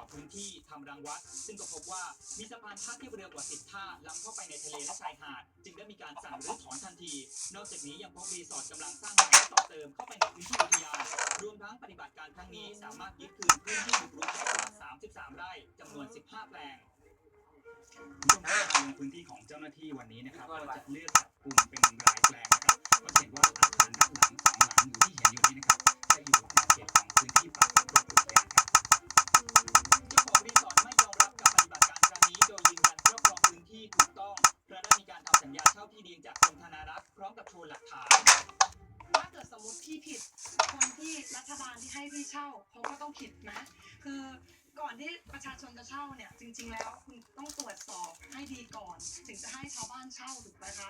อบพื้นที่ทำรังวัด ซึ่งก็พบว่ามีสะพานท่าเทียบเรือกว่าสิบท่าล้ำเข้าไปในทะเลและชายหาด จึงได้มีการสั่งรื้อถอนทันที นอกจากนี้ยังพบรีสอร์ทกำลังสร้างใหม่และต่อเติมเข้าไปในพื้นที่อุทยานรวมทั้งปฏิบัติการครั้งนี้สามารถยึดคืนพื้นที่บุกรุกได้กว่า33 ไร่จำนวน 15 แปลงคุณผู้ชมครับทางพื้นที่ของเจ้าหน้าที่วันนี้นะครับก็จะเลือกจับกลุ่มเป็นรายแปลงนะครับก็จะเห็นว่าอาคารด้านหลังสองหลังอยู่ที่เห็นอยู่นี้นะครับจะอยู่ในเขตของพื้นที่ป่าสงวนอุทยานครับ เจ้าของรีสอร์ทไม่ยอมรับกับปฏิบัติการครั้งนี้โดยยืนยันครอบครองพื้นที่ถูกต้องและได้มีการทำสัญญาเช่าที่ดินจากกรมธนารักษ์พร้อมกับโชว์หลักฐานถ้าเกิดสมมติพี่ผิดคนที่รัฐบาลที่ให้พี่เช่าเขาก็ต้องผิดนะ คือ ก่อนที่ประชาชนจะเช่าเนี่ยจริง ๆ แล้วคุณต้องตรวจสอบให้ดีก่อน ถึงจะให้ชาวบ้านเช่าถูกไหมคะ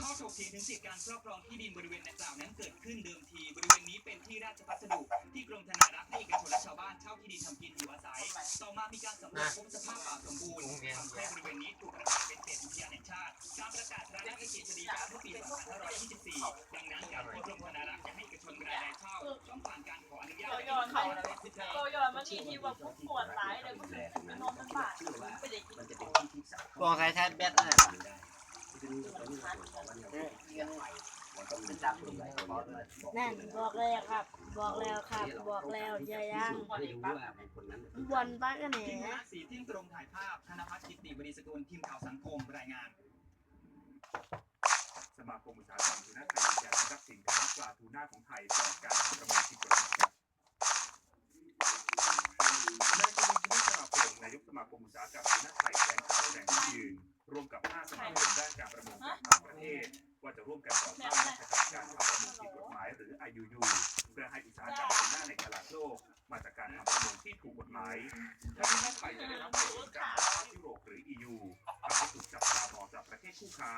ข้อถกเถียงถึงสิทธิการครอบครองที่ดินบริเวณดังกล่าวนั้นเกิดขึ้นเดิมที บริเวณนี้เป็นที่ราชพัสดุที่กรมธนารักษ์ให้เอกชนและชาวบ้านเช่าที่ดินทำกินอยู่อาศัย ต่อมามีการสำรวจพบสภาพป่าสม ยอนมันมีที่ว่าพวกปวดร้ายเลยพวกนี้เป็นนมเป็นบาดไม่ได้กินขเป็นองที่ที่สามบอกใครแท้แบตน่ะได้ที่นี่นนี้เราบอกว่าเนี่ยเรียนใหม่มันต้องมีจับหลายคนเนี่ยนั่นบอกแล้วครับ บอกแล้วครับ บอกแล้วอย่ายังวันบอลปักกันแหทีมนคณะสีเที่ยงตรงถ่ายภาพ ธนพัฒน์กิติบดีสกุลทีมข่าวสังคมรายงาน สมาคมอุตสาหกรรมทูน่าไทยยืนยันนะครับสินค้าปลาทูน่าของไทยปลอดการทำประมงผิดกฎหมายครับนายกวินชินิสราพงศ์นายกสมา คมอุตสาหกรรมทูน่าไทยแข่งขันแข่งยืนร่วมกับ5สมาคมด้านการประมงจากต่างประเทศว่าจะร่วมกันต่อต้านมาตรการการทำประมงผิดกฎหมายหรือ IUU เพื่อให้อุตสาหกรรมทูน่าในตลาดโลก มาจากการทำประมงที่ถูกกฎหมายทั้งนี้แม้ไทยจะได้รับผลจากสหภาพยุโรปหรือ EU ทำให้ถูกจับตามอง จากประเทศคู่ค้า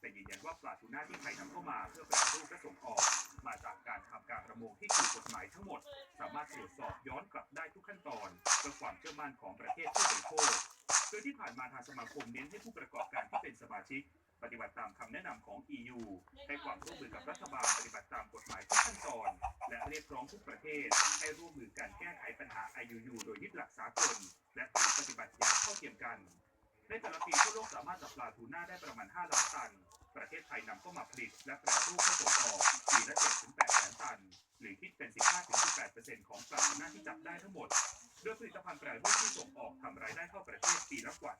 แต่ยืนยันว่าปลาทูน่าที่ไทยนำเข้ามาเพื่อแปรรูปและส่งออก มาจากการทำการประมงที่ถูกกฎหมายทั้งหมด สามารถตรวจสอบย้อนกลับได้ทุกขั้นตอนเพื่อความเชื่อมั่นของประเทศผู้บริโภคโดยที่ผ่านมาทางสมาคมเน้นให้ผู้ประกอบการที่เป็นสมาชิก ปฏิบัติตามคำแนะนำของ EU ให้ความร่วมมือกับรัฐบาลปฏิบัติตามกฎหมายทุกขั้นตอน และเรียกร้องทุกประเทศ ให้ร่วมมือกันแก้ไขปัญหา IUU โดยยึดหลักสากลและปฏิบัติอย่างเท่าเทียมกัน ในแต่ละปีทั่วโลกสามารถจับปลาทูน่าได้ประมาณ 5 ล้านตัน ประเทศไทยนำเข้ามาผลิต และแปรรูปเพื่อส่งออกปีละ7-8แสนตัน หรือคิดเป็น 15-18%ของปลาทูน่าที่จับได้ทั้งหมด โดยผลิตภัณฑ์แปรรูปที่ส่งออกทำรายได้เข้าประเทศปีละกว่า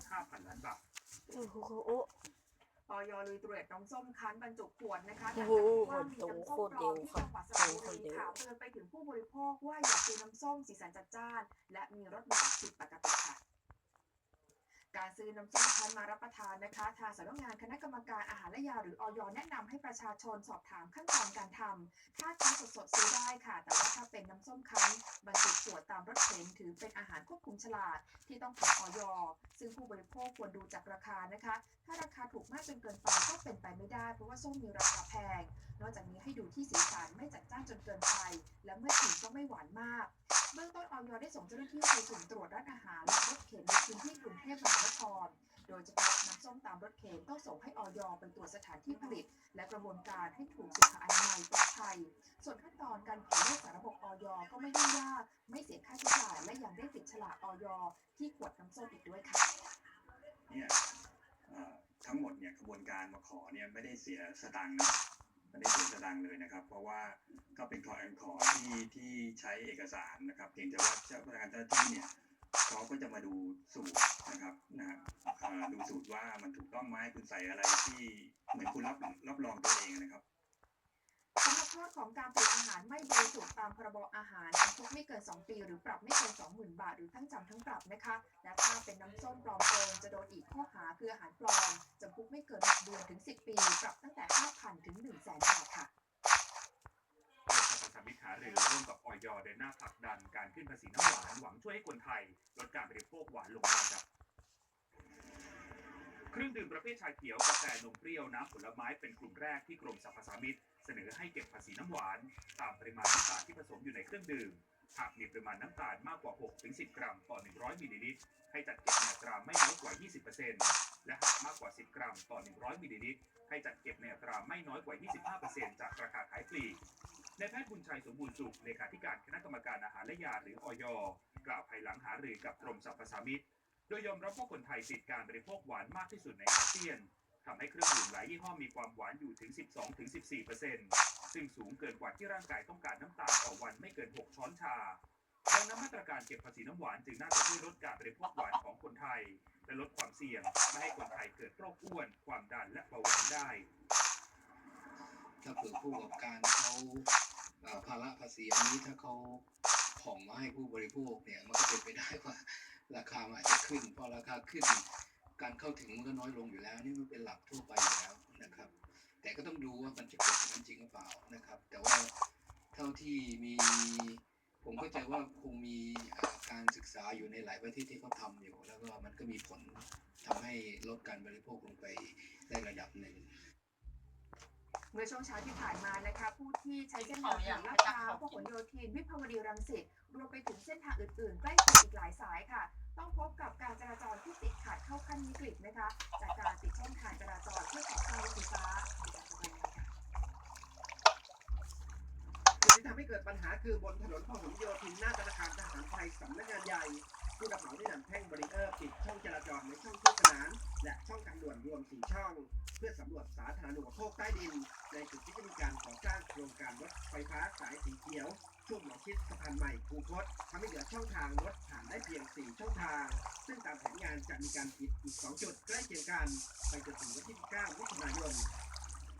75,000 ล้านบาทโอ้โหออยลุยตรวจน้ำส้มคั้นบรรจุขวดนะคะโอ้จากโหว่ามีน้ำส้มปลอมที่จังหวัดสระบุรีค่ะเตือนไปถึงผู้บริโภคว่าอย่าซื้อน้ำส้มสีสันจัดจ้าน และมีรสหวานผิดปกติค่ะ การซื้อน้ำส้มคั้นมารับประทานนะคะทางสำนักงานคณะกรรมการอาหารและยาหรือออยแนะนำให้ประชาชนสอบถามขั้นตอนการทำถ้าคั้นสดๆซื้อได้ค่ะ แต่ว่าถ้าเป็นน้ำส้มคั้นบรรจุขวดตามรถเข็นถือเป็นอาหารควบคุมฉลาดที่ต้องผ่านออยซึ่งผู้บริโภคควรดูจากราคานะคะ ถ้าราคาถูกมากจนเกินไปก็เป็นไปไม่ได้เพราะว่าส้มมีราคาแพง นอกจากนี้ให้ดูที่สีสันไม่จัดจ้านจนเกินไป และเมื่อชิมก็ไม่หวานมาก เบื้องต้นออยได้ส่งเจ้าหน้าที่ไปสุ่มตรวจร้านอาหารและรถเข็นในพื้นที่กรุงเทพมหานครโดยเฉพาะน้ำส้มตามรถเข็นต้องส่งให้ออยไปตรวสถานที่ผลิต และกระบวนการให้ถูกสุขอนามัยปลอดภัย ส่วนขั้นตอนการขอเลขสารระบบออยก็ไม่ยุ่งยากไม่เสียค่าใช้จ่ายและยังได้ติดฉลากออยที่ขวดน้ำส้มอีกด้วยค่ะเนี่ยทั้งหมดเนี่ยกระบวนการมาขอเนี่ยไม่ได้เสียสตังค์นะไม่ได้เสียสตังค์เลยนะครับ เพราะว่าก็เป็นขออนขอที่ที่ใช้เอกสารนะครับเพียงแต่ว่าเจ้าพนักงานเจ้าหน้าที่เนี่ย เขาก็จะมาดูสูตรนะครับนะฮะเอ่อดูสูตรว่ามันถูกต้องไหมคุณใส่อะไรที่เหมือนคุณรับรับรองตัวเองนะครับสำหรับโทษของการผลิตอาหารไม่บริสุทธิ์ตามพรบอาหารจำคุกไม่เกิน 2 ปี หรือปรับไม่เกิน 20,000 บาท หรือทั้งจำทั้งปรับนะคะ และถ้าเป็นน้ำส้มปลอมปนจะโดนอีกข้อหาคืออาหารปลอมจำคุกไม่เกิน6เดือนถึง 10 ปี ปรับตั้งแต่ 5,000 ถึง 1,000 0บาทค่ะ มสรรพสามิตหารือร่วมกับออยเดินหน้าผลักดันการขึ้นภาษีน้ำหวานหวังช่วยให้คนไทยลดการบริโภคหวานลงได้ครับเครื่องดื่มประเภทชาเขียวกาแฟนมเปรี้ยวน้ำผลไม้เป็นกลุ่มแรกที่กรมสรรพสามิตเสนอให้เก็บภาษีน้ำหวาน ตามปริมาณน้ำตาลที่ผสมอยู่ในเครื่องดื่มหากมีปริมาณน้ำตาลมากกว่า 6-10 กรัมต่อ 100มิลลิลิตรให้จัดเก็บในอัตราไม่น้อยกว่า 20%และหากมากกว่า 10 กรัมต่อ 100มิลลิลิตรให้จัดเก็บในอัตราไม่น้อยกว่า 25%จากราคาขายปลีก ในแพทย์บุญชัยสมบูรณ์สุขเลขาธิการคณะกรรมการอาหารและยาหรืออยกล่าวภายหลังหารือกับกรมสรรพสามิตโดยยอมรับว่าคนไทยติดการบริโภคหวานมากที่สุดในอาเซียนทำให้เครื่องดื่มหลายยี่ห้อมีความหวานอยู่ถึง 12-14%ซึ่งสูงเกินกว่าที่ร่างกายต้องการน้ำตาลต่อวันไม่เกิน 6 ช้อนชาดังนั้นมาตรการเก็บภาษีน้ำหวานจึงน่าจะช่วยลดการบริโภคหวานของคนไทย และลดความเสี่ยงไม่ให้คนไทยเกิดโรคอ้วน ความดันและเบาหวานได้ ถ้าเผื่อผู้ประกอบการเขาภาระภาษีอันนี้ถ้าเขาผ่องมาให้ผู้บริโภคเนี่ยมันก็เป็นไปได้ว่าราคามันอาจจะขึ้นพอราคาขึ้น การเข้าถึงมันก็น้อยลงอยู่แล้ว นี่มันเป็นหลักทั่วไปอยู่แล้วนะครับ แต่ก็ต้องดูว่ามันจะเกิดอย่างนั้นจริงหรือเปล่านะครับ แต่ว่าเท่าที่มีผมเข้าใจว่าคงมีการศึกษาอยู่ในหลายประเทศที่เขาทำอยู่ แล้วก็มันก็มีผลทำให้ลดการบริโภคลงไปได้ระดับหนึ่ง เมื่อช่วงเช้าที่ผ่านมานะคะ ผู้ที่ใช้เส้นทางถนนลาดพร้าวพหลโยธินวิภาวดีรังสิตรวมไปถึงเส้นทางอื่นๆ ใกล้เคียงอีกหลายสายค่ะ ต้องพบกับการจราจรที่ติดขัดเข้าขั้นวิกฤตนะคะ จากการติดช่องทางจราจรเพื่อขอสร้างรถไฟฟ้าติดจากรายงานค่ะจุดที่ทำให้เกิดปัญหาคือบนถนนพหลโยธินหน้าธนาคารทหารไทยสำนักงานใหญ่ผู้รับเหมาได้นำแท่งบารีเออร์ปิดช่องจราจรในช่องคู่ขนานและช่องทางด่วนรวม4ช่อง เพื่อสำรวจสาธารณูปโภคใต้ดิน ในจุดที่จะมีการก่อสร้างโครงการรถไฟฟ้าสายสีเขียว ช่วงหมอชิดสะพานใหม่คูคตทำให้เหลือช่องทางรถผ่านได้เพียง 4 ช่องทาง ซึ่งตามแผนงานจะมีการปิดอีก 2 จุดใกล้เคียงกัน ไปจนถึงวันที่ 9 มิถุนายน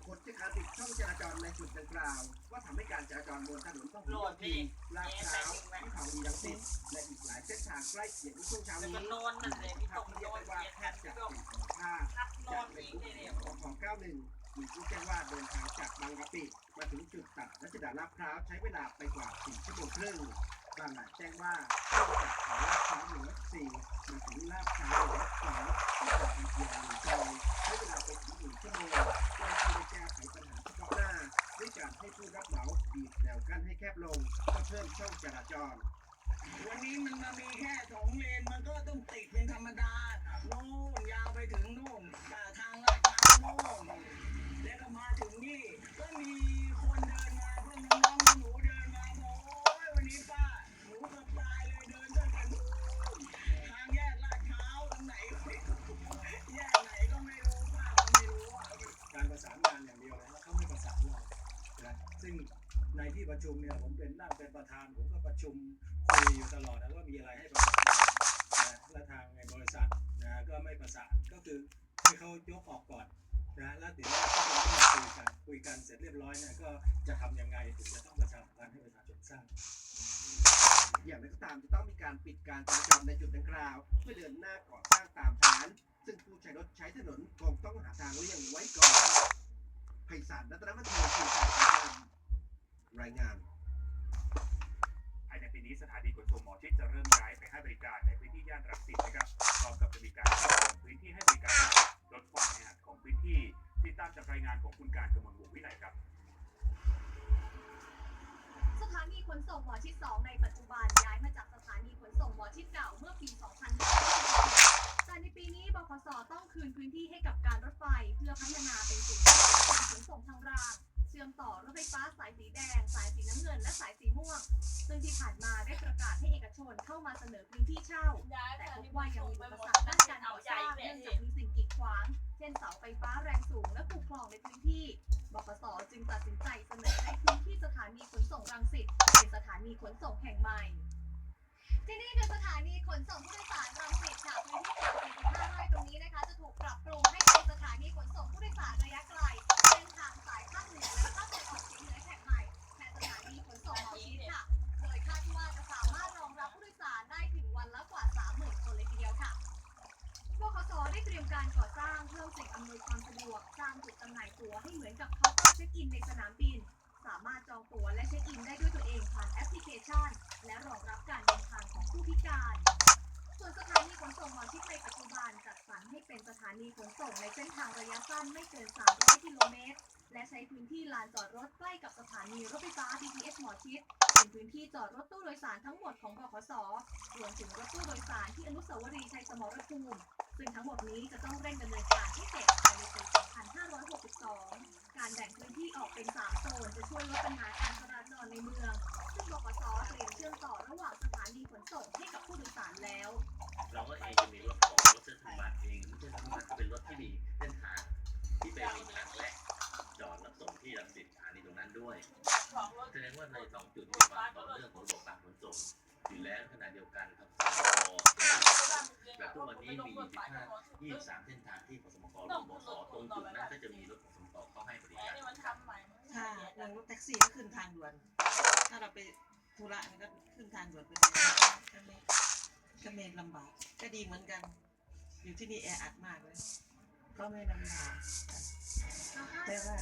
ผลจากการปิดช่องจราจรในจุดดังกล่าว ว่าทำให้การจราจรบนถนนพหลโยธินลาดพร้าววิภาดีรังสิตและอีกหลายเส้นทางใกล้เคียงในช่วงเช้านี้ก็นอนนั่นเลยพี่ภาตพกที่นเรียกอนว่าเยแทแทบจะก็เป็นธรรมชาติพักนอจากนในอีกรูปเลยของของ91 มีผู้แจ้งว่าเดินทางจากบางกะปิมาถึงจุดตัดรัชดาลาดพร้าวใช้เวลาไปกว่า4ชั่วโมงครึ่งบางรายแจ้งว่าเข้าจากแถวลาดพร้าวหนึ่งสี่มาถึงลาดพร้าวหนึ่งสองที่ออกเป็นเพียงหนึ่งซอยใช้เวลาไปถึงหนึ่งชั่วโมงเพื่อที่จะแก้ไขปัญหาเฉพาะหน้าด้วยการให้ผู้รับเหมาบีบแนวกั้นให้แคบลงเพื่อเพิ่มช่องจราจร วันนี้มันมามีแค่สองเลนมันก็ต้องติดเป็นธรรมดา ซึ่งในที่ประชุมเนี่ยผมเป็นนั่งเป็นประธานผมก็ประชุมคุยอยู่ตลอดนะว่ามีอะไรให้ประสานนะและทางในบริษัทนะก็ไม่ประสานก็คือให้เขายกออกก่อนนะแล้วเดี๋ยวก็จะมาคุยกันคุยกันเสร็จเรียบร้อยเนี่ยก็จะทำยังไงถึงจะต้องประชาสัมพันธ์ให้ประชาชนทราบอย่างไรก็ตามจะต้องมีการปิดการจราจรในจุดดังกล่าว เพื่อเดินหน้าก่อสร้างตามแผนซึ่งผู้ใช้รถใช้ถนนคงต้องหาทางเลี่ยงไว้ก่อน ไพศาลรัตนมัธยสื่อสารรายงานภายในปีนี้สถานีขนส่งหมอชิดจะเริ่มย้ายไปให้บริการในพื้นที่ย่านรังสิตนะครับพร้อมกับจะมีการปรับปรุงพื้นที่ให้บริการลดความแออัดของพื้นที่ติดตามจากรายงานของคุณการกมลวงศ์วิไลครับสถานีขนส่งหมอชิด2ในปัจจุบันย้ายมาจากสถานีขนส่งหมอชิดเก่าเมื่อปี 2560 แต่ในปีนี้บขสต้องคืนพื้นที่ให้กับการรถไฟเพื่อพัฒนาเป็นศูนย์การขนส่งทางรางเชื่อมต่อรถไฟฟ้าสายสีแดง สายสีน้ำเงิน และสายสีม่วง ซึ่งที่ผ่านมาได้ประกาศให้เอกชนเข้ามาเสนอพื้นที่เช่า แต่พบว่ายังมีอุปปสสรรคด้านการรก่อสร้างเนื่องจากมีสิ่งกีดขวาง เช่นเสาไฟฟ้าแรงสูงและคูคลองในพื้นที่ บขสจึงตัดสินใจเสนอให้พื้นที่สถานีขนส่งรังสิตเป็นสถานีขนส่งแห่งใหม่ ที่นี่คือสถานีขนส่งผู้โดยสารรังสิตค่ะ กับเคาน์เตอร์เช็คอินในสนามบิน สามารถจองตั๋วและเช็คอินได้ด้วยตัวเองผ่านแอปพลิเคชัน และรองรับการเดินทางของผู้พิการ ส่วนสถานีขนส่งหมอชิดในปัจจุบันจัดสรรให้เป็นสถานีขนส่งในเส้นทางระยะสั้นไม่เกิน 300 กิโลเมตร และใช้พื้นที่ลานจอดรถใกล้กับสถานีรถไฟฟ้า BTS หมอชิดเป็นพื้นที่จอดรถตู้โดยสารทั้งหมดของบขสรวมถึงรถตู้โดยสารที่อนุสาวรีย์ชัยสมรภูมิ ซึ่งทั้งหมดนี้จะต้องเร่งดำเนินการให้เสร็จภายในปี 2562 การแบ่งพื้นที่ออกเป็น 3 โซนจะช่วยลดปัญหาการจราจรในเมือง ซึ่งบกสเตรียมเชื่อมต่อระหว่างสถานีขนส่งให้กับผู้โดยสารแล้ว เราก็เองจะมีรถของรถเส้นธรรมะเองรถเส้นธรรมะก็เป็นรถที่มีเส้นทางที่เป็นมีทางแรกจอดรับส่งที่รังสิตสถานีตรงนั้นด้วยของรถแสดงว่าในสองจุดมีความต่อเนื่องของระบบการขนส่งอยู่แล้วขณะเดียวกันทางสมกแบบ ทุกวันนี้มี 25 23 เส้นทางที่ขสมกรวมบสตรงจุดนั้นก็จะมีรถของสมกเข้าให้บริแต่การนี่มันทำใหม่ถ้าอย่างรถแท็กซี่ก็ขึ้นทางด่วน ถ้าเราไปธุระมันก็ขึ้นทางด่วนไปเลยก็ไม่ก็ไม่ลำบาก ก็ดีเหมือนกัน อยู่ที่นี่แออัดมากเลย ก็ไม่ลำบากแต่ว่า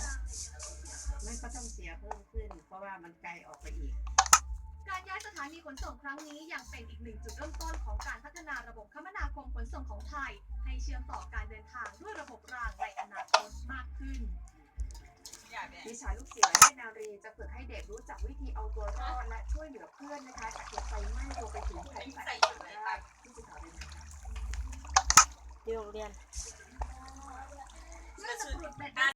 มันก็ต้องเสียเพิ่มขึ้น เพราะว่ามันไกลออกไปอีก การย้ายสถานีขนส่งครั้งนี้ยังเป็นอีกหนึ่งจุดเริ่มต้นของการพัฒนาระบบคมนา เชื่อมต่อการเดินทางด้วยระบบรางในอนาคตมากขึ้น วิชาลูกเสือและนารีจะฝึกให้เด็กรู้จักวิธีเอาตัวรอดและช่วยเหลือเพื่อนนะคะจากเหตุไฟไหม้รวไปถึงภัยพิบัติได้ที่สุดเลยที่โรงเรียน เพื่อจะปลุกเป็น